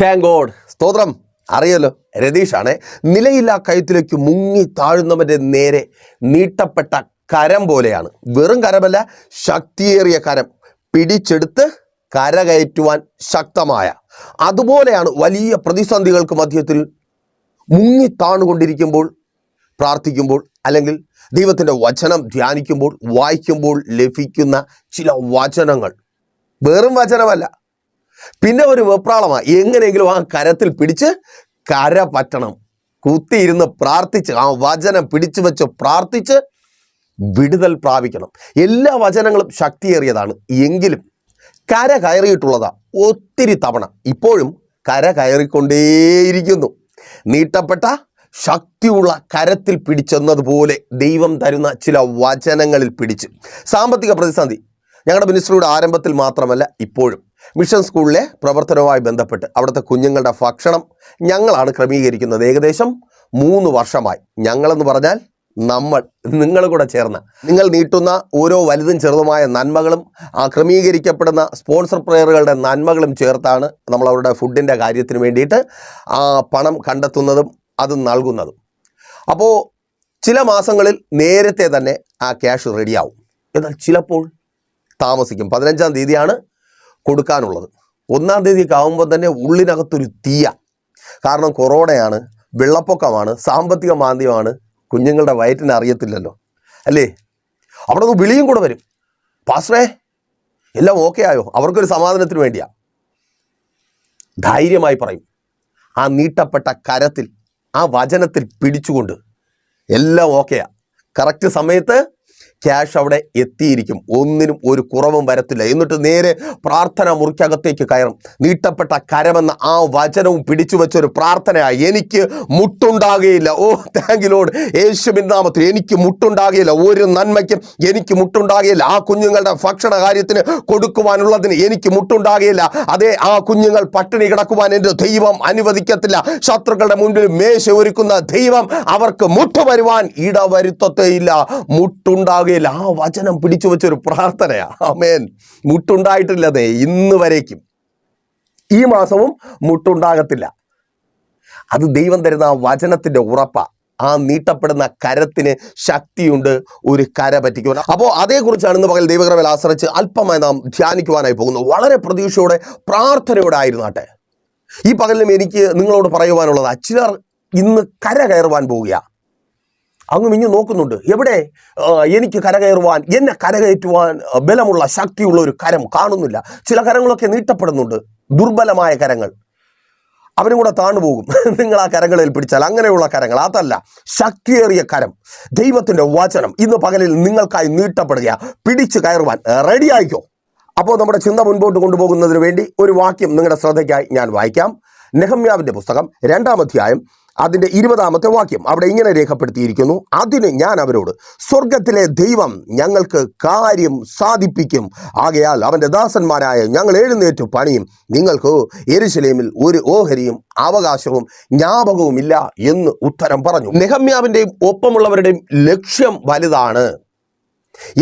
Thank God സ്തോത്രം. അറിയല്ലോ രതീഷാണ് നിലയില്ലാ കയത്തിലേക്ക് മുങ്ങി താഴുന്നവന്റെ നേരെ നീട്ടപ്പെട്ട കരം പോലെയാണ്. വെറും കരമല്ല ശക്തിയേറിയ കരം. പിടിച്ചെടുത്ത് കരകയറ്റുവാൻ ശക്തമായ. അതുപോലെയാണ് വലിയ പ്രതിസന്ധികൾക്ക് മധ്യത്തിൽ മുങ്ങി താണുകൊണ്ടിരിക്കുമ്പോൾ പ്രാർത്ഥിക്കുമ്പോൾ അല്ലെങ്കിൽ ദൈവത്തിന്റെ വചനം ധ്യാനിക്കുമ്പോൾ വായിക്കുമ്പോൾ ലഭിക്കുന്ന ചില വചനങ്ങൾ. വെറും വചനമല്ല പിന്നെ ഒരു വെപ്രാളമാണ്. എങ്ങനെയെങ്കിലും ആ കരത്തിൽ പിടിച്ച് കര പറ്റണം. കുത്തിയിരുന്ന് പ്രാർത്ഥിച്ച് ആ വചനം പിടിച്ചു വെച്ച് പ്രാർത്ഥിച്ച് വിടുതൽ പ്രാപിക്കണം. എല്ലാ വചനങ്ങളും ശക്തിയേറിയതാണ്. എങ്കിലും കര കയറിയിട്ടുള്ളതാ ഒത്തിരി തവണ. ഇപ്പോഴും കര കയറിക്കൊണ്ടേയിരിക്കുന്നു. നീട്ടപ്പെട്ട ശക്തിയുള്ള കരത്തിൽ പിടിച്ചെന്നതുപോലെ ദൈവം തരുന്ന ചില വചനങ്ങളിൽ പിടിച്ച്. സാമ്പത്തിക പ്രതിസന്ധി. ഞങ്ങളുടെ മിനിസ്ട്രിയുടെ ആരംഭത്തിൽ മാത്രമല്ല ഇപ്പോഴും. മിഷൻ സ്കൂളിലെ പ്രവർത്തനവുമായി ബന്ധപ്പെട്ട് അവിടുത്തെ കുഞ്ഞുങ്ങളുടെ ഭക്ഷണം ഞങ്ങളാണ് ക്രമീകരിക്കുന്നത്. ഏകദേശം മൂന്ന് വർഷമായി. ഞങ്ങളെന്ന് പറഞ്ഞാൽ നമ്മൾ നിങ്ങൾ കൂടെ ചേർന്ന്. നിങ്ങൾ നീട്ടുന്ന ഓരോ വലുതും ചെറുതുമായ നന്മകളും ക്രമീകരിക്കപ്പെടുന്ന സ്പോൺസർ പ്ലെയറുകളുടെ നന്മകളും ചേർത്താണ് നമ്മൾ അവരുടെ ഫുഡിന്റെ കാര്യത്തിന് വേണ്ടിയിട്ട് ആ പണം കണ്ടെത്തുന്നതും അത് നൽകുന്നതും. അപ്പോൾ ചില മാസങ്ങളിൽ നേരത്തെ തന്നെ ആ ക്യാഷ് റെഡിയാവും. എന്നാൽ ചിലപ്പോൾ താമസിക്കും. പതിനഞ്ചാം തീയതിയാണ് കൊടുക്കാനുള്ളത്. ഒന്നാം തീയതിയൊക്കെ ആകുമ്പോൾ തന്നെ ഉള്ളിനകത്തൊരു തീയ. കാരണം കൊറോണയാണ് വെള്ളപ്പൊക്കമാണ് സാമ്പത്തിക മാന്ദ്യമാണ് കുഞ്ഞുങ്ങളുടെ വയറ്റിന് അറിയത്തില്ലല്ലോ. അല്ലേ? അവിടെ നിന്ന് വിളിയും കൂടെ വരും. പാസ്റ്ററേ എല്ലാം ഓക്കെ ആയോ? അവർക്കൊരു സമാധാനത്തിന് വേണ്ടിയാ. ധൈര്യമായി പറയും. ആ നീട്ടപ്പെട്ട കരത്തിൽ ആ വചനത്തിൽ പിടിച്ചുകൊണ്ട് എല്ലാം ഓക്കെയാ കറക്റ്റ് സമയത്ത് ക്യാഷ് അവിടെ എത്തിയിരിക്കും. ഒന്നിനും ഒരു കുറവും വരത്തില്ല. എന്നിട്ട് നേരെ പ്രാർത്ഥന മുറിക്കകത്തേക്ക് കയറും. നീട്ടപ്പെട്ട കരമെന്ന ആ വചനവും പിടിച്ചു വെച്ചൊരു പ്രാർത്ഥനയായി എനിക്ക് മുട്ടുണ്ടാകുകയില്ല ഓ താങ്ക് ലോഡ് യേശുവിൻ നാമത്തിൽ എനിക്ക് മുട്ടുണ്ടാകുകയില്ല ഒരു നന്മയ്ക്കും എനിക്ക് മുട്ടുണ്ടാകുകയില്ല ആ കുഞ്ഞുങ്ങളുടെ ഭക്ഷണ കാര്യത്തിന് കൊടുക്കുവാനുള്ളതിന് എനിക്ക് മുട്ടുണ്ടാകുകയില്ല അതേ ആ കുഞ്ഞുങ്ങൾ പട്ടിണി കിടക്കുവാൻ എന്റെ ദൈവം അനുവദിക്കത്തില്ല. ശത്രുക്കളുടെ മുൻപിൽ മേശ ഒരുക്കുന്ന ദൈവം അവർക്ക് മുട്ടുവരുവാൻ ഇടവരുത്തത്തേയില്ല. ഇടവരുത്തത്തേയില്ല മുട്ടുണ്ടാകുകയില്ല ആ വചനം പിടിച്ചു വെച്ചൊരു പ്രാർത്ഥനയാ. ആമേൻ. മുട്ടുണ്ടായിട്ടില്ലതേ ഇന്ന് വരേക്കും. ഈ മാസവും മുട്ടുണ്ടാകത്തില്ല. അത് ദൈവം തരുന്ന ആ വചനത്തിന്റെ ഉറപ്പാണ് ആ നീട്ടപ്പെടുന്ന കരത്തിന് ശക്തിയുണ്ട് ഒരു കര പറ്റിക്കുവാൻ. അപ്പോൾ അതേക്കുറിച്ചാണ് ഇന്ന് പകൽ ദൈവകരമേൽ ആശ്രയിച്ച് അല്പമായി നാം ധ്യാനിക്കുവാനായി പോകുന്നു വളരെ പ്രതീക്ഷയോടെ പ്രാർത്ഥനയോടെ ആയിരുന്നാട്ടെ. ഈ പകലിലും എനിക്ക് നിങ്ങളോട് പറയുവാനുള്ളത് ചിലർ ഇന്ന് കര കയറുവാൻ പോവുക അങ്ങും മിഞ്ഞു നോക്കുന്നുണ്ട്. എവിടെ? എനിക്ക് കരകയറുവാൻ എന്നെ കരകയറ്റുവാൻ ബലമുള്ള ശക്തിയുള്ള ഒരു കരം കാണുന്നില്ല. ചില കരങ്ങളൊക്കെ നീട്ടപ്പെടുന്നുണ്ട്. ദുർബലമായ കരങ്ങൾ. അവരും കൂടെ താണുപോകും നിങ്ങൾ ആ കരങ്ങളിൽ പിടിച്ചാൽ അങ്ങനെയുള്ള കരങ്ങൾ. അതല്ല ശക്തിയേറിയ കരം. ദൈവത്തിന്റെ വചനം ഇന്ന് പകലിൽ നിങ്ങൾക്കായി നീട്ടപ്പെടുക പിടിച്ചു കയറുവാൻ. റെഡി ആയിക്കോ? അപ്പോൾ നമ്മുടെ ചിന്ത മുൻപോട്ട് കൊണ്ടുപോകുന്നതിന് വേണ്ടി ഒരു വാക്യം നിങ്ങളുടെ ശ്രദ്ധയ്ക്കായി ഞാൻ വായിക്കാം. നെഹമ്യാവിന്റെ പുസ്തകം രണ്ടാം അധ്യായം അതിന്റെ ഇരുപതാമത്തെ വാക്യം അവിടെ ഇങ്ങനെ രേഖപ്പെടുത്തിയിരിക്കുന്നു. അതിന് ഞാൻ അവരോട് സ്വർഗത്തിലെ ദൈവം ഞങ്ങൾക്ക് കാര്യം സാധിപ്പിക്കും. ആകയാൽ അവന്റെ ദാസന്മാരായ ഞങ്ങൾ എഴുന്നേറ്റ് പണിയും. നിങ്ങൾക്ക് എരുശലേമിൽ ഒരു ഓഹരിയും അവകാശവും ജ്ഞാപകവുമില്ല എന്ന് ഉത്തരം പറഞ്ഞു. നെഹമ്യാവിന്റെയും ഒപ്പമുള്ളവരുടെയും ലക്ഷ്യം വലുതാണ്.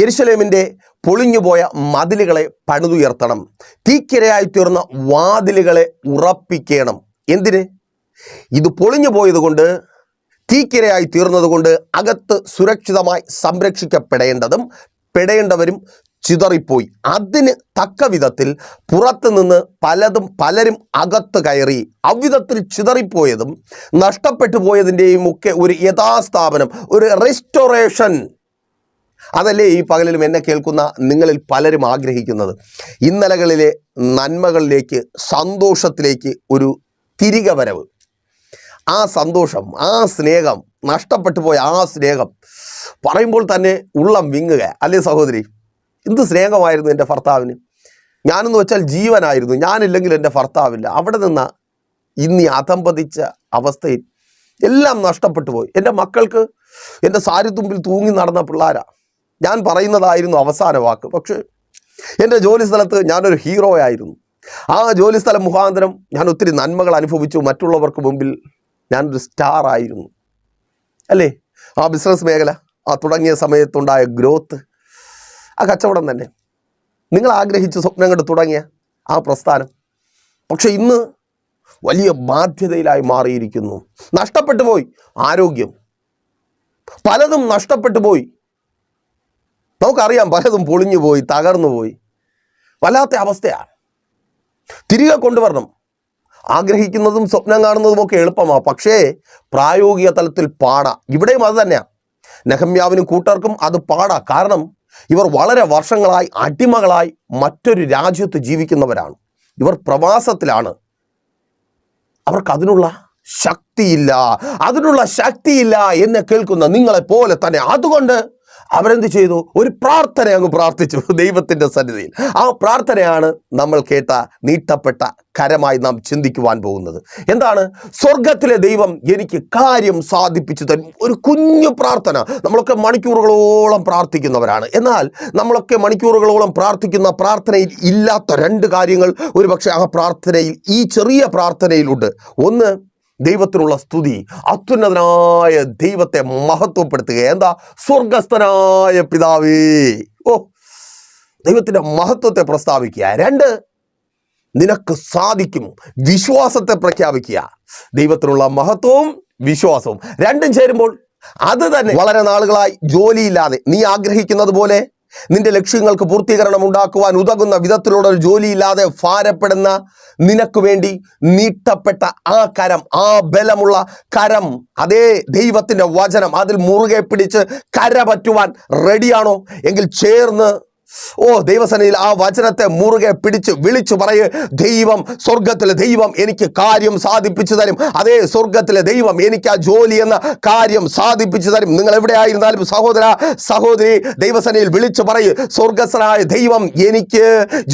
യെരുശലേമിന്റെ പൊളിഞ്ഞുപോയ മതിലുകളെ പണിതുയർത്തണം. തീക്കിരയായി തീർന്ന വാതിലുകളെ ഉറപ്പിക്കണം. എന്തിന്? ഇത് പൊളിഞ്ഞു പോയതുകൊണ്ട് തീക്കിരയായി തീർന്നതുകൊണ്ട് അകത്ത് സുരക്ഷിതമായി സംരക്ഷിക്കപ്പെടേണ്ടതും പെടേണ്ടവരും ചിതറിപ്പോയി. അതിന് തക്ക വിധത്തിൽ പുറത്തു നിന്ന് പലതും പലരും അകത്ത് കയറി അവിധത്തിൽ ചിതറിപ്പോയതും നഷ്ടപ്പെട്ടു പോയതിന്റെയും ഒക്കെ ഒരു യഥാസ്ഥാപനം ഒരു റെസ്റ്റോറേഷൻ അതല്ലേ ഈ പകലിലും എന്നെ കേൾക്കുന്ന നിങ്ങളിൽ പലരും ആഗ്രഹിക്കുന്നത്. ഇന്നലകളിലെ നന്മകളിലേക്ക് സന്തോഷത്തിലേക്ക് ഒരു തിരികെ വരവ്. ആ സന്തോഷം ആ സ്നേഹം നഷ്ടപ്പെട്ടു പോയ ആ സ്നേഹം പറയുമ്പോൾ തന്നെ ഉള്ളം വിങ്ങുക. അല്ലേ സഹോദരി? എന്ത് സ്നേഹമായിരുന്നു എന്റെ ഭർത്താവിന്? ഞാനെന്ന് വെച്ചാൽ ജീവനായിരുന്നു. ഞാനില്ലെങ്കിൽ എന്റെ ഭർത്താവില്ല. അവിടെ നിന്ന് ഇന്നി അധംപതിച്ച അവസ്ഥയിൽ എല്ലാം നഷ്ടപ്പെട്ടു പോയി. എന്റെ മക്കൾക്ക് എന്റെ സാരിത്തുമ്പിൽ തൂങ്ങി നടന്ന പിള്ളാരാ. ഞാൻ പറയുന്നതായിരുന്നു അവസാന വാക്ക്. പക്ഷേ എന്റെ ജോലി സ്ഥലത്ത് ഞാനൊരു ഹീറോ ആയിരുന്നു ആ ജോലി സ്ഥലം മുഖാന്തരം ഞാൻ ഒത്തിരി നന്മകൾ അനുഭവിച്ചു. മറ്റുള്ളവർക്ക് മുമ്പിൽ ഞാനൊരു സ്റ്റാർ ആയിരുന്നു അല്ലേ? ആ ബിസിനസ് മേഖല ആ തുടങ്ങിയ സമയത്തുണ്ടായ ഗ്രോത്ത് ആ കച്ചവടം തന്നെ. നിങ്ങൾ ആഗ്രഹിച്ച സ്വപ്നം കണ്ട് തുടങ്ങിയ ആ പ്രസ്ഥാനം. പക്ഷെ ഇന്ന് വലിയ ബാധ്യതയിലായി മാറിയിരിക്കുന്നു. നഷ്ടപ്പെട്ടു പോയി ആരോഗ്യം. പലതും നഷ്ടപ്പെട്ടു പോയി. നമുക്കറിയാം പലതും പൊളിഞ്ഞു പോയി തകർന്നു പോയി. വല്ലാത്ത അവസ്ഥയാണ്. തിരികെ കൊണ്ടുവരണം. ആഗ്രഹിക്കുന്നതും സ്വപ്നം കാണുന്നതും ഒക്കെ എളുപ്പമാണ് പക്ഷേ പ്രായോഗിക തലത്തിൽ പാടാ. ഇവിടെയും അത് തന്നെയാണ് നെഹമ്യാവിനും കൂട്ടർക്കും അത് പാടാ. കാരണം ഇവർ വളരെ വർഷങ്ങളായി അടിമകളായി മറ്റൊരു രാജ്യത്ത് ജീവിക്കുന്നവരാണ്. ഇവർ പ്രവാസത്തിലാണ്. അവർക്ക് അതിനുള്ള ശക്തിയില്ല. അതിനുള്ള ശക്തിയില്ല എന്ന് കേൾക്കുന്ന നിങ്ങളെ പോലെ തന്നെ. അതുകൊണ്ട് അവരെന്ത് ചെയ്തു? ഒരു പ്രാർത്ഥന അങ്ങ് പ്രാർത്ഥിച്ചു ദൈവത്തിന്റെ സന്നിധിയിൽ. ആ പ്രാർത്ഥനയാണ് നമ്മൾ കേട്ട നീട്ടപ്പെട്ട കരമായി നാം ചിന്തിക്കുവാൻ പോകുന്നത്. എന്താണ്? സ്വർഗത്തിലെ ദൈവം എനിക്ക് കാര്യം സാധിപ്പിച്ചു തരും ഒരു കുഞ്ഞു പ്രാർത്ഥന. നമ്മളൊക്കെ മണിക്കൂറുകളോളം പ്രാർത്ഥിക്കുന്നവരാണ്. എന്നാൽ നമ്മളൊക്കെ മണിക്കൂറുകളോളം പ്രാർത്ഥിക്കുന്ന പ്രാർത്ഥനയിൽ ഇല്ലാത്ത രണ്ട് കാര്യങ്ങൾ ഒരുപക്ഷെ ആ പ്രാർത്ഥനയിൽ ഈ ചെറിയ പ്രാർത്ഥനയിലുണ്ട്. ഒന്ന് ദൈവത്തിനുള്ള സ്തുതി അത്യുന്നതനായ ദൈവത്തെ മഹത്വപ്പെടുത്തുക. എന്താ? സ്വർഗസ്ഥനായ പിതാവേ. ഓ ദൈവത്തിന്റെ മഹത്വത്തെ പ്രസ്താവിക്കുക. രണ്ട് നിനക്ക് സാധിക്കും. വിശ്വാസത്തെ പ്രഖ്യാപിക്കുക. ദൈവത്തിനുള്ള മഹത്വവും വിശ്വാസവും. രണ്ടും ചേരുമ്പോൾ അത് തന്നെ വളരെ നാളുകളായി ജോലിയില്ലാതെ നീ ആഗ്രഹിക്കുന്നത് പോലെ നിന്റെ ലക്ഷ്യങ്ങൾക്ക് പൂർത്തീകരണം ഉണ്ടാക്കുവാൻ ഉതകുന്ന വിധത്തിലുള്ള ഒരു ജോലിയില്ലാതെ ഭാരപ്പെടുന്ന നിനക്ക് വേണ്ടി നീട്ടപ്പെട്ട ആ കരം ആ ബലമുള്ള കരം അതേ ദൈവത്തിന്റെ വചനം അതിൽ മുറുകെ പിടിച്ച് കര പറ്റുവാൻ റെഡിയാണോ എങ്കിൽ ചേർന്ന് ഓ ദൈവസനയിൽ ആ വചനത്തെ മുറുകെ പിടിച്ച് വിളിച്ചു പറയ് ദൈവം സ്വർഗത്തിലെ ദൈവം എനിക്ക് കാര്യം സാധിപ്പിച്ചു തരും. അതേ സ്വർഗത്തിലെ ദൈവം എനിക്ക് ആ ജോലി എന്ന കാര്യം സാധിപ്പിച്ചു തരും. നിങ്ങൾ എവിടെയായിരുന്നാലും സഹോദര സഹോദരി ദൈവസനയിൽ വിളിച്ചു പറയ് സ്വർഗസ്വനായ ദൈവം എനിക്ക്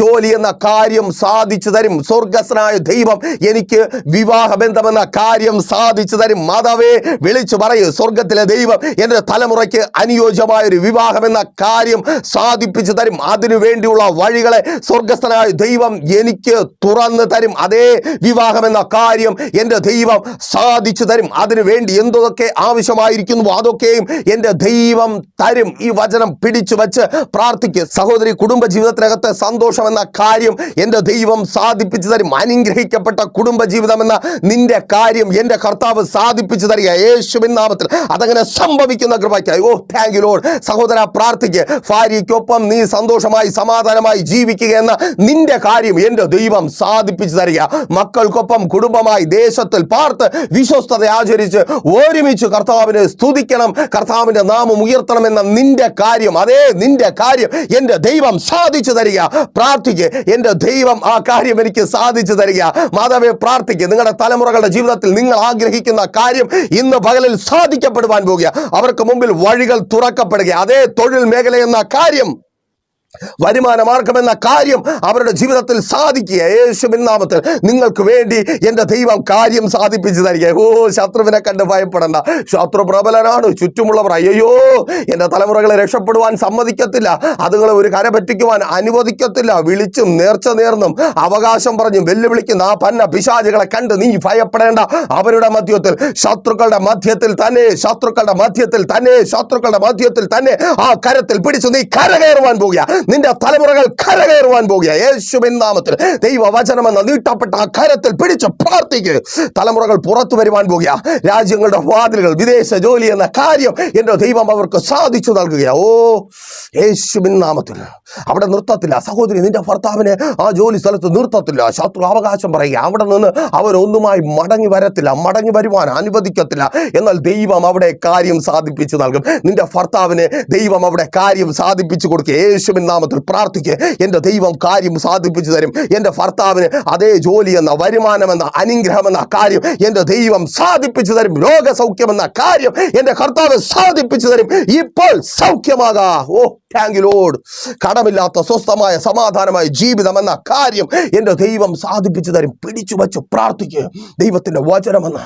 ജോലി എന്ന കാര്യം സാധിച്ചു തരും. സ്വർഗസ്വനായ ദൈവം എനിക്ക് വിവാഹബന്ധമെന്ന കാര്യം സാധിച്ചു തരും. മാതാവേ വിളിച്ചു പറയ് സ്വർഗത്തിലെ ദൈവം എന്റെ തലമുറയ്ക്ക് അനുയോജ്യമായ ഒരു വിവാഹമെന്ന കാര്യം സാധിപ്പിച്ചു തരും. അതിനു വേണ്ടിയുള്ള വഴികളെ സ്വർഗസ്ഥനായ ദൈവം എനിക്ക് തുറന്ന് തരും. അതേ വിവാഹമെന്ന കാര്യം എന്റെ ദൈവം സാധിച്ചു തരും. അതിനു വേണ്ടി എന്തൊക്കെ ആവശ്യമായിരിക്കുന്നു അതൊക്കെയും എന്റെ ദൈവം തരും. ഈ വചനം പിടിച്ചു വച്ച് പ്രാർത്ഥിക്കുക സഹോദരി കുടുംബ ജീവിതത്തിനകത്ത് സന്തോഷം എന്ന കാര്യം എന്റെ ദൈവം സാധിപ്പിച്ചു തരും. അനുഗ്രഹിക്കപ്പെട്ട കുടുംബ ജീവിതം എന്ന നിന്റെ കാര്യം എന്റെ കർത്താവ് സാധിപ്പിച്ചു തരിക. യേശുവിൻ നാമത്തിൽ അതങ്ങനെ സംഭവിക്കുന്ന കൃപയ്ക്കായി. ഓ താങ്ക് യു ലോഡ് സഹോദര പ്രാർത്ഥിക്കുക ഭാര്യയ്ക്കൊപ്പം നീ സന്തോഷമായി സമാധാനമായി ജീവിക്കുക എന്ന നിന്റെ കാര്യം എന്റെ ദൈവം സാധിപ്പിച്ചു തരിക. മക്കൾക്കൊപ്പം കുടുംബമായി ദേശത്തിൽ പാർത്ത് വിശ്വസ്തത ആചരിച്ച് ഒരുമിച്ച് കർത്താവിനെ സ്തുതിക്കണം കർത്താവിന്റെ നാമം ഉയർത്തണം എന്ന നിന്റെ കാര്യം അതേ നിന്റെ കാര്യം എന്റെ ദൈവം സാധിച്ചു തരിക. പ്രാർത്ഥിക്ക് എന്റെ ദൈവം ആ കാര്യം എനിക്ക് സാധിച്ചു തരിക. മാതാവെ പ്രാർത്ഥിക്കുക നിങ്ങളുടെ തലമുറകളുടെ ജീവിതത്തിൽ നിങ്ങൾ ആഗ്രഹിക്കുന്ന കാര്യം ഇന്ന് പകലിൽ സാധിക്കപ്പെടുവാൻ പോകുക. അവർക്ക് മുമ്പിൽ വഴികൾ തുറക്കപ്പെടുക. അതേ തൊഴിൽ മേഖല എന്ന കാര്യം വരുമാന എന്ന കാര്യം അവരുടെ ജീവിതത്തിൽ സാധിക്കുക. യേശുവിൻ നാമത്തിൽ നിങ്ങൾക്ക് വേണ്ടി എന്റെ ദൈവം കാര്യം സാധിപ്പിച്ചു തരിക ഓ ശത്രുവിനെ കണ്ട് ഭയപ്പെടണ്ട. ശത്രു പ്രബലനാണ് ചുറ്റുമുള്ളവർ. അയ്യോ എന്റെ തലമുറകളെ രക്ഷപ്പെടുവാൻ സമ്മതിക്കത്തില്ല. അതുങ്ങളെ ഒരു കര പറ്റിക്കുവാൻ അനുവദിക്കത്തില്ല. വിളിച്ചും നേർച്ച നേർന്നും അവകാശം പറഞ്ഞും വെല്ലുവിളിക്കുന്ന ആ പന്ന പിശാചുകളെ കണ്ട് നീ ഭയപ്പെടേണ്ട. അവരുടെ മധ്യത്തിൽ ശത്രുക്കളുടെ മധ്യത്തിൽ തന്നെ ശത്രുക്കളുടെ മധ്യത്തിൽ തന്നെ ശത്രുക്കളുടെ മധ്യത്തിൽ തന്നെ ആ കരത്തിൽ പിടിച്ചു നീ കരകയറുവാൻ പോകുക നിന്റെ തലമുറകൾ കരകയറുവാൻ പോകുക. യേശുവിൻ നാമത്തിൽ ദൈവവചനമെന്ന നീട്ടപ്പെട്ട ആ കരത്തിൽ പിടിച്ച് പ്രാർത്ഥിക്ക്. തലമുറകൾ പുറത്തു വരുവാൻ പോകുക. രാജ്യങ്ങളുടെ വാതിലുകൾ വിദേശ ജോലി എന്ന കാര്യം എന്റെ ദൈവം അവർക്ക് സാധിച്ചു നൽകുക ഓ യേശുവിൻ നാമത്തിൽ. അവിടെ നിർത്തത്തില്ല സഹോദരി നിന്റെ ഭർത്താവിനെ ആ ജോലി സ്ഥലത്ത് നിർത്തത്തില്ല. ശത്രു അവകാശം പറയുക. അവിടെ നിന്ന് അവരൊന്നുമായി മടങ്ങി വരത്തില്ല. മടങ്ങി വരുവാൻ അനുവദിക്കത്തില്ല. എന്നാൽ ദൈവം അവിടെ കാര്യം സാധിപ്പിച്ചു നൽകും. നിന്റെ ഭർത്താവിന് ദൈവം അവിടെ കാര്യം സാധിപ്പിച്ചു കൊടുക്കുക. യേശുവിൻ നാമത്തിൽ പ്രാർത്ഥിക്കുക എന്റെ ദൈവം കാര്യം സാധിപ്പിച്ചു തരും. എന്റെ ഭർത്താവിന് അതേ ജോലി എന്ന വരുമാനമെന്ന അനുഗ്രഹമെന്ന കാര്യം എന്റെ ദൈവം സാധിപ്പിച്ചു തരും. രോഗസൗഖ്യമെന്ന കാര്യം എന്റെ കർത്താവ് സാധിപ്പിച്ചു തരും. ഇപ്പോൾ സൗഖ്യമാകാ. ഓ. താങ്ക് യു ലോഡ് കടമില്ലാത്ത സ്വസ്ഥമായ സമാധാനമായ ജീവിതം എന്ന കാര്യം എന്റെ ദൈവം സാധിപ്പിച്ചു തരും. പിടിച്ചു വച്ച് പ്രാർത്ഥിക്കുക ദൈവത്തിന്റെ വചനമെന്ന.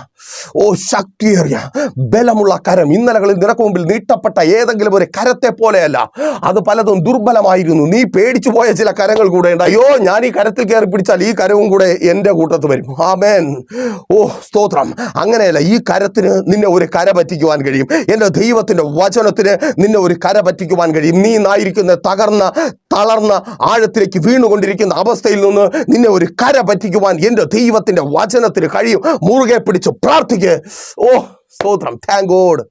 ഓ ശക്തിയേറിയ ബലമുള്ള കരം ഇന്നലകളിൽ നിനക്ക് മുമ്പിൽ നീട്ടപ്പെട്ട ഏതെങ്കിലും ഒരു കരത്തെ പോലെയല്ല. അത് പലതും ദുർബലമായിരുന്നു. നീ പേടിച്ചു പോയ ചില കരങ്ങൾ കൂടെ ഉണ്ട്. അയ്യോ ഞാൻ ഈ കരത്തിൽ കയറി പിടിച്ചാൽ ഈ കരവും കൂടെ എന്റെ കൂട്ടത്ത് വരും. ആമേൻ. ഓ സ്തോത്രം. അങ്ങനെയല്ല ഈ കരത്തിന് നിന്നെ ഒരു കര പറ്റിക്കുവാൻ കഴിയും. എന്റെ ദൈവത്തിന്റെ വചനത്തിന് നിന്നെ ഒരു കര പറ്റിക്കുവാൻ കഴിയും. നീ കുനിയുന്നായിരിക്കുന്ന തകർന്ന തളർന്ന ആഴത്തിലേക്ക് വീണുകൊണ്ടിരിക്കുന്ന അവസ്ഥയിൽ നിന്ന് നിന്നെ ഒരു കര പറ്റിക്കുവാൻ എന്റെ ദൈവത്തിന്റെ വചനത്തിന് കഴിയും. മുറുകെ പിടിച്ച് പ്രാർത്ഥിക്ക്. ഓ സ്തോത്രം. താങ്ക് ഗോഡ്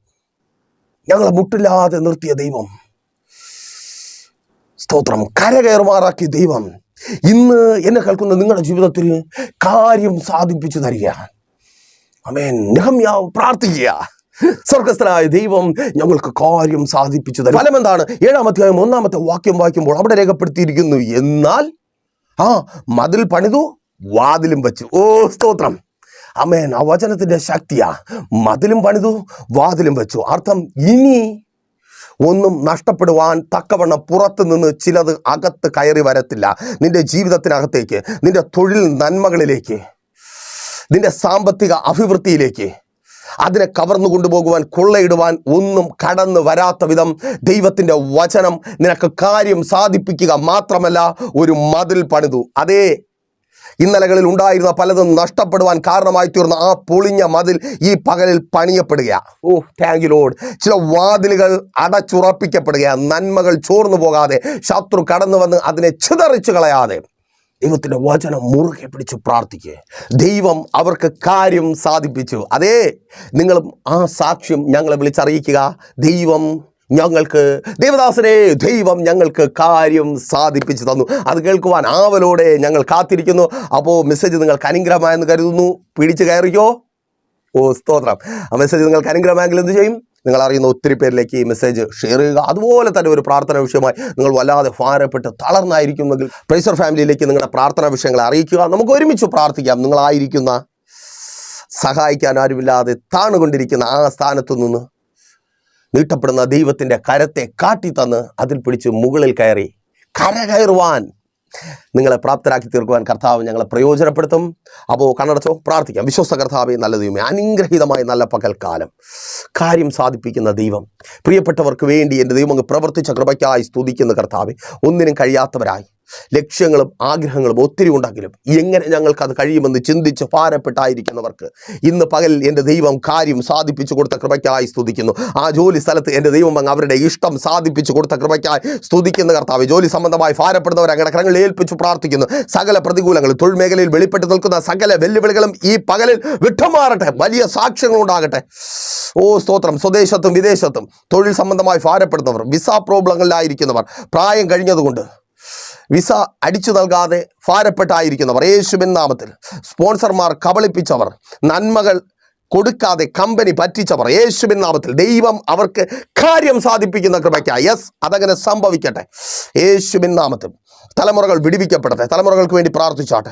ഞങ്ങളെ മുട്ടില്ലാതെ നിർത്തിയ ദൈവം. സ്തോത്രം. കരകയറുമാറാക്കിയ ദൈവം ഇന്ന് എന്നെ കേൾക്കുന്ന നിങ്ങളുടെ ജീവിതത്തിൽ കാര്യം സാധിപ്പിച്ചു തരിക. അമേൻ നെഹമ്യാവ് പ്രാർത്ഥിക്കുക. സ്വർഗസ്ഥനായ ദൈവം ഞങ്ങൾക്ക് കാര്യം സാധിപ്പിച്ചു തരും. ഫലം എന്താണ് ഏഴാം അധ്യായം ഒന്നാമത്തെ വാക്യം വായിക്കുമ്പോൾ അവിടെ രേഖപ്പെടുത്തിയിരിക്കുന്നു എന്നാൽ ആ മതിൽ പണിതു വാതിലും വെച്ചു. ഓ സ്തോത്രം. അമേൻ ആ വചനത്തിന്റെ ശക്തിയാ. മതിലും പണിതു വാതിലും വെച്ചു. അർത്ഥം ഇനി ഒന്നും നഷ്ടപ്പെടുവാൻ തക്കവണ്ണം പുറത്ത് നിന്ന് ചിലത് അകത്ത് കയറി വരത്തില്ല. നിന്റെ ജീവിതത്തിനകത്തേക്ക് നിന്റെ തൊഴിൽ നന്മകളിലേക്ക് നിന്റെ സാമ്പത്തിക അഭിവൃദ്ധിയിലേക്ക്. അതിനെ കവർന്നു കൊണ്ടുപോകുവാൻ കൊള്ളയിടുവാൻ ഒന്നും കടന്നു വരാത്ത വിധം ദൈവത്തിന്റെ വചനം നിനക്ക് കാര്യം സാധിപ്പിക്കുക മാത്രമല്ല ഒരു മതിൽ പണിതു. അതേ ഇന്നലകളിൽ ഉണ്ടായിരുന്ന പലതും നഷ്ടപ്പെടുവാൻ കാരണമായി തീർന്ന ആ പൊളിഞ്ഞ മതിൽ ഈ പകലിൽ പണിയപ്പെടുക ഓ താങ്ക് യു ലോഡ് ചില വാതിലുകൾ അടച്ചുറപ്പിക്കപ്പെടുക നന്മകൾ ചോർന്നു പോകാതെ ശത്രു കടന്നു വന്ന് അതിനെ ചിതറിച്ചു കളയാതെ. ദൈവത്തിന്റെ വചനം മുറുകെ പിടിച്ച് പ്രാർത്ഥിക്കുക ദൈവം അവർക്ക് കാര്യം സാധിപ്പിച്ചു. അതേ നിങ്ങളും ആ സാക്ഷ്യം ഞങ്ങളെ വിളിച്ചറിയിക്കുക. ദൈവം ഞങ്ങൾക്ക് ദേവദാസനെ ദൈവം ഞങ്ങൾക്ക് കാര്യം സാധിപ്പിച്ചു തന്നു. അത് കേൾക്കുവാൻ ആവലോടെ ഞങ്ങൾ കാത്തിരിക്കുന്നു. അപ്പോൾ മെസ്സേജ് നിങ്ങൾക്ക് അനുഗ്രഹമായെന്ന് കരുതുന്നു. പിടിച്ചു കയറിയോ ഓ സ്തോത്രം. ആ മെസ്സേജ് നിങ്ങൾക്ക് അനുഗ്രഹമായെങ്കിൽ എന്ത് ചെയ്യും? നിങ്ങൾ അറിയുന്ന ഒത്തിരി പേരിലേക്ക് ഈ മെസ്സേജ് ഷെയർ ചെയ്യുക. അതുപോലെ തന്നെ ഒരു പ്രാർത്ഥന വിഷയമായി നിങ്ങൾ വല്ലാതെ ഭാരപ്പെട്ട് തളർന്നായിരിക്കുമെങ്കിൽ പ്രൈസർ ഫാമിലിയിലേക്ക് നിങ്ങളുടെ പ്രാർത്ഥന വിഷയങ്ങൾ അറിയിക്കുക. നമുക്ക് ഒരുമിച്ച് പ്രാർത്ഥിക്കാം. നിങ്ങളായിരിക്കുന്ന സഹായിക്കാൻ ആരുമില്ലാതെ താണുകൊണ്ടിരിക്കുന്ന ആ സ്ഥാനത്തു നിന്ന് നീട്ടപ്പെടുന്ന ദൈവത്തിന്റെ കരത്തെ കാട്ടിത്തന്ന് അതിൽ പിടിച്ച് മുകളിൽ കയറി കര കയറുവാൻ നിങ്ങളെ പ്രാപ്തരാക്കി തീർക്കുവാൻ കർത്താവ് ഞങ്ങളെ പ്രയോജനപ്പെടുത്തും. അപ്പോൾ കണ്ണടച്ചോ പ്രാർത്ഥിക്കാം. വിശ്വസ്ത കർത്താവെ നല്ല ദൈവമേ അനുഗ്രഹീതമായ നല്ല പകൽക്കാലം. കാര്യം സാധിപ്പിക്കുന്ന ദൈവം പ്രിയപ്പെട്ടവർക്ക് വേണ്ടി എന്റെ ദൈവം അങ്ങ് പ്രവർത്തിച്ച കൃപയ്ക്കായി സ്തുതിക്കുന്ന കർത്താവെ. ഒന്നിനും കഴിയാത്തവരായി. ലക്ഷ്യങ്ങളും ആഗ്രഹങ്ങളും ഒത്തിരി ഉണ്ടെങ്കിലും എങ്ങനെ ഞങ്ങൾക്കത് കഴിയുമെന്ന് ചിന്തിച്ച് ഭാരപ്പെട്ടായിരിക്കുന്നവർക്ക് ഇന്ന് പകൽ എന്റെ ദൈവം കാര്യം സാധിപ്പിച്ചു കൊടുത്ത കൃപയ്ക്കായി സ്തുതിക്കുന്നു. ആ ജോലി സ്ഥലത്ത് എന്റെ ദൈവം അങ്ങ് അവരുടെ ഇഷ്ടം സാധിപ്പിച്ചു കൊടുത്ത കൃപയ്ക്കായി സ്തുതിക്കുന്ന കർത്താവ് ജോലി സംബന്ധമായി ഭാരപ്പെടുന്നവർ അങ്ങനെ കരങ്ങളിൽ ഏൽപ്പിച്ചു പ്രാർത്ഥിക്കുന്നു. സകല പ്രതികൂലങ്ങൾ തൊഴിൽ മേഖലയിൽ വെളിപ്പെട്ട് നിൽക്കുന്ന സകല വെല്ലുവിളികളും ഈ പകലിൽ വിട്ടുമാറട്ടെ. വലിയ സാക്ഷ്യങ്ങൾ ഉണ്ടാകട്ടെ. ഓ സ്തോത്രം. സ്വദേശത്തും വിദേശത്തും തൊഴിൽ സംബന്ധമായി ഭാരപ്പെടുന്നവർ വിസ പ്രോബ്ലങ്ങളിലായിരിക്കുന്നവർ പ്രായം കഴിഞ്ഞതുകൊണ്ട് വിസ അടിച്ചു നൽകാതെ ഭാരപ്പെട്ടായിരിക്കുന്നവർ. യേശുവിൻ നാമത്തിൽ സ്പോൺസർമാർ കബളിപ്പിച്ചവർ. നന്മകൾ കൊടുക്കാതെ കമ്പനി പറ്റിച്ചവർ യേശുവിൻ നാമത്തിൽ ദൈവം അവർക്ക് കാര്യം സാധിപ്പിക്കുന്ന കൃപയ്ക്കായി. യെസ് അതങ്ങനെ സംഭവിക്കട്ടെ. യേശുവിൻ നാമത്തിൽ തലമുറകൾ വിടിവിക്കപ്പെടട്ടെ. തലമുറകൾക്ക് വേണ്ടി പ്രാർത്ഥിച്ചാട്ടെ.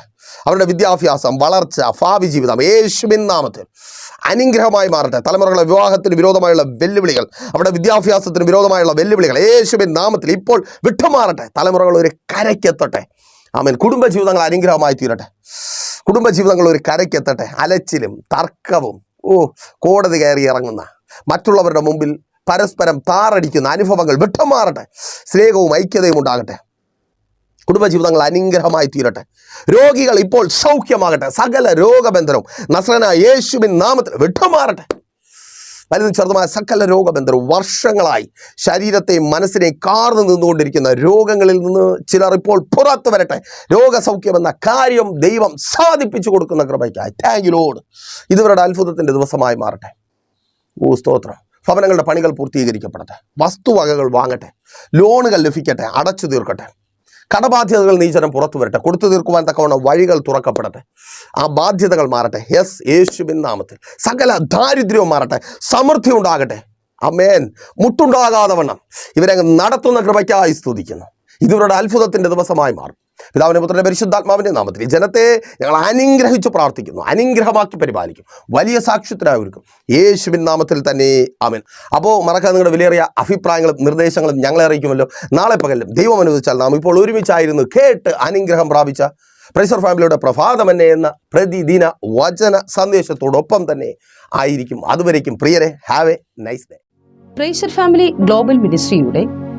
അവരുടെ വിദ്യാഭ്യാസം വളർച്ച ഭാവി ജീവിതം യേശുവിൻ നാമത്തിൽ അനുഗ്രഹമായി മാറട്ടെ. തലമുറകളെ വിവാഹത്തിന് വിരോധമായുള്ള വെല്ലുവിളികൾ അവരുടെ വിദ്യാഭ്യാസത്തിന് വിരോധമായുള്ള വെല്ലുവിളികൾ യേശുവിൻ നാമത്തിൽ ഇപ്പോൾ വിട്ടുമാറട്ടെ. തലമുറകൾ ഒരു കരയ്ക്കെത്തട്ടെ. ആമൻ. കുടുംബജീവിതങ്ങൾ അനുഗ്രഹമായി തീരട്ടെ. കുടുംബജീവിതങ്ങൾ ഒരു കരയ്ക്കെത്തട്ടെ. അലച്ചിലും തർക്കവും ഓ കോടതി കയറി ഇറങ്ങുന്ന മറ്റുള്ളവരുടെ മുമ്പിൽ പരസ്പരം താറടിക്കുന്ന അനുഭവങ്ങൾ വിട്ടുമാറട്ടെ. സ്നേഹവും ഐക്യതയും ഉണ്ടാകട്ടെ. കുടുംബജീവിതങ്ങൾ അനുഗ്രഹമായി തീരട്ടെ. രോഗികൾ ഇപ്പോൾ സൗഖ്യമാകട്ടെ. സകല രോഗബന്ധനവും നസ്രന യേശുവിൻ നാമത്തിൽ വിട്ടുമാറട്ടെ. വലുതും ചെറുതുമായ സകല രോഗബന്ധനവും വർഷങ്ങളായി ശരീരത്തെ മനസ്സിനെ കാർന്നു നിന്നുകൊണ്ടിരിക്കുന്ന രോഗങ്ങളിൽ നിന്ന് ചിലർ ഇപ്പോൾ പുറത്തു വരട്ടെ. രോഗസൗഖ്യമെന്ന കാര്യം ദൈവം സാധിപ്പിച്ചു കൊടുക്കുന്ന കൃപയ്ക്കായി. താങ്ക് യു ലോഡ് ഇതുവരുടെ അത്ഭുതത്തിന്റെ ദിവസമായി മാറട്ടെ. ഓ സ്തോത്രം. ഭവനങ്ങളുടെ പണികൾ പൂർത്തീകരിക്കപ്പെടട്ടെ. വസ്തുവകകൾ വാങ്ങട്ടെ. ലോണുകൾ ലഭിക്കട്ടെ. അടച്ചു തീർക്കട്ടെ. കടബാധ്യതകൾ നീചനം പുറത്തു വരട്ടെ. കൊടുത്തു തീർക്കുവാൻ തക്കവണ്ണം വഴികൾ തുറക്കപ്പെടട്ടെ. ആ ബാധ്യതകൾ മാറട്ടെ. യെസ് യേശുവിൻ നാമത്തിൽ. സകല ദാരിദ്ര്യവും മാറട്ടെ. സമൃദ്ധി ഉണ്ടാകട്ടെ. അമേൻ മുട്ടുണ്ടാകാതെ വണ്ണം ഇവരെ അങ്ങ് നടത്തുന്ന കൃപയ്ക്കായി സ്തുതിക്കുന്നു. ഇതിവരുടെ അത്ഭുതത്തിന്റെ ദിവസമായി മാറും. പിതാവിന്റെ പുത്രന്റെ പരിശുദ്ധാത്മാവിന്റെ നാമത്തിൽ ജനത്തെ ഞങ്ങൾ അനുഗ്രഹിച്ച് പ്രാർത്ഥിക്കുന്നു അനുഗ്രഹമാക്കി പരിപാലിക്കും വലിയ സാക്ഷ്യത്തിനായിരിക്കും. യേശുവിൻ നാമത്തിൽ തന്നെ ആമൻ. അപ്പോൾ മറക്കാൻ നിങ്ങളുടെ വിലയേറിയ അഭിപ്രായങ്ങളും നിർദ്ദേശങ്ങളും ഞങ്ങളെ അറിയിക്കുമല്ലോ. നാളെ പകലും ദൈവം അനുവദിച്ചാൽ നാം ഇപ്പോൾ ഒരുമിച്ചായിരുന്നു കേട്ട് അനുഗ്രഹം പ്രാപിച്ച പ്രൈസർ ഫാമിലിയുടെ പ്രഭാതമന്നെ എന്ന പ്രതിദിന വചന സന്ദേശത്തോടൊപ്പം തന്നെ ആയിരിക്കും. അതുവരേക്കും പ്രിയരെ have a nice day. Praiser Family Global മിനിസ്ട്രിയുടെ